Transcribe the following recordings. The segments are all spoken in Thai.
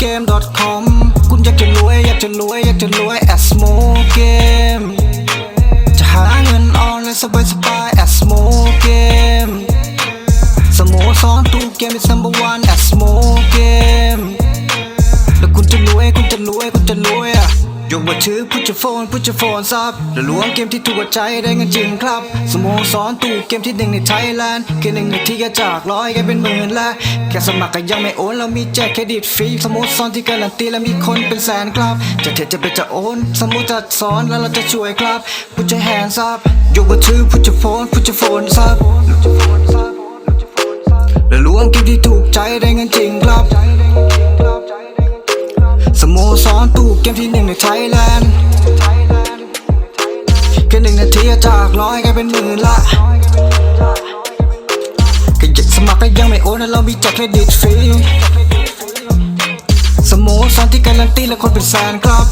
smoke.com คุณอยากจะรวยอยากจะรวยอยากจะรวย a smoke game จะหาเงินออนไลน์สบายสบาย a smoke game สโมสรตู้เกม is number one a s m o g a m e ยกมือถือ put your phone put your phone up แล้วล้วงเกมที่ถูกใจได้เงินจริงครับ สโมสรตู้เกมที่หนึ่งในไทยแลนด์แค่หนึ่งนทีก็จากร้อยกลายเป็นหมื่นและแค่สมัครก็ยังไม่โอนเรามีแจกเครดิตฟรีสโมสรที่การันตีและมีคนเป็นแสนครับ จะเทจะเป็นจะโอน สมมติจะสอนแล้วเราจะช่วยครับ put your hands up ยกมือถือ put your phone put your phone up แล้วล้วงเกมที่ถูกใจได้เงินจริงครับ โมสรตู้เกมที่หนึ่งในไทยแลนด์แค่หนึ่งนาทีจากร้อยกลายเป็นหมื่นละก็ยังสมัครก็ยังไม่โอนแล้วเรามีแจกเครดิตฟรีสโมสรที่การันตีและคนเป็นแสนครับ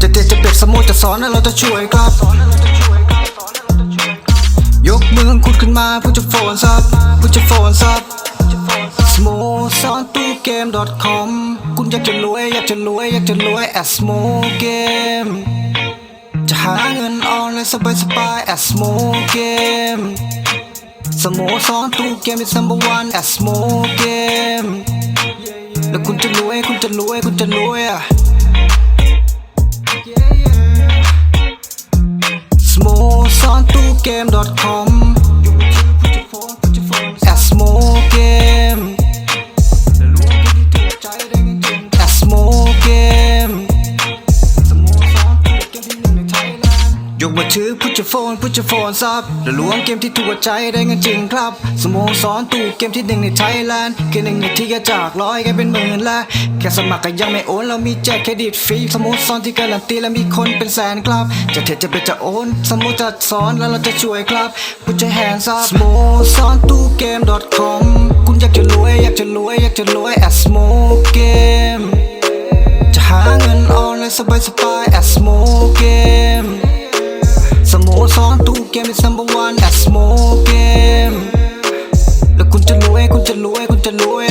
จะเด็ดจะเป็ดสโมจะสอนแล้วเราจะช่วยครับ ยกมือของคุณขึ้นมา put your phones up put your phones up สโมสรตู้ smokegamecom คุณอยากจะรวยอยากจะรวยอยากจะรวย at smokeGame จะหาเงินออนไลน์สบายสบาย at smokeGame สโมสรตู้เกม is number one at smokeGame แล้วคุณจะรวยคุณจะรวยคุณจะรวยอะ smokeson2game.com มือถือ put your phone put your phone up แล้วล้วงเกมที่ถูกใจได้เงินจริงครับ สโมสรตู้เกมที่หนึ่งในไทยแลนด์แค่หนึ่งในทีก็จากร้อยกลายเป็นหมื่นและแค่สมัครก็ยังไม่โอนเรามีแจกเครดิตฟรีสโมสรที่การันตีและมีคนเป็นแสนครับ จะเทจะเป็นจะโอนสโมจะสอนแล้วเราจะช่วยครับ put your hands up สโมสรตู้เกม .com คุณอยากจะรวยอยากจะรวยอยากจะรวย at smoke game จะหาเงินออนไลน์สบายสบาย โอซองตู้เกม is number one at smoke game แล้วคุณจะรวยคุณจะรวยคุณจะรวย